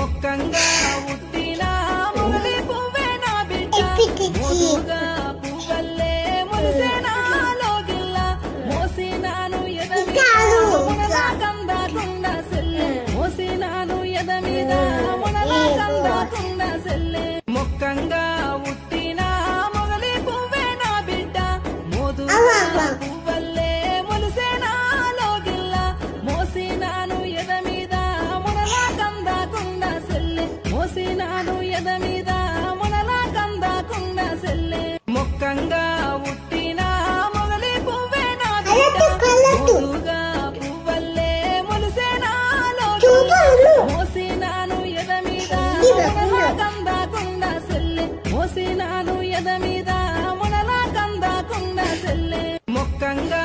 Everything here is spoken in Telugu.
మొక్కంగా ఉట్టిన మొగలి పువ్వే నా బిడ్డ. మోదుగా పువ్వల్లే మురిసే నాలో గిల్ల మోసినాను ఎద మీద. మునలా కందాకుండ సెల్లె మోసినాను ఎద మీద ఎద మీద మునలా కందాకుండ సెల్లె మొక్కంగా ఉట్టిన మొగలి పువ్వే నా బిడ్డ కలటు, కలటు. మోదుగా పువ్వల్లే మురిసే నాలో చూపాలు. మోసినాను ఎద మీద మునలా. కందాకుండ సెల్లె మోసినాను ఎద మీద మునలా కందాకుండ సెల్లె మొక్కంగా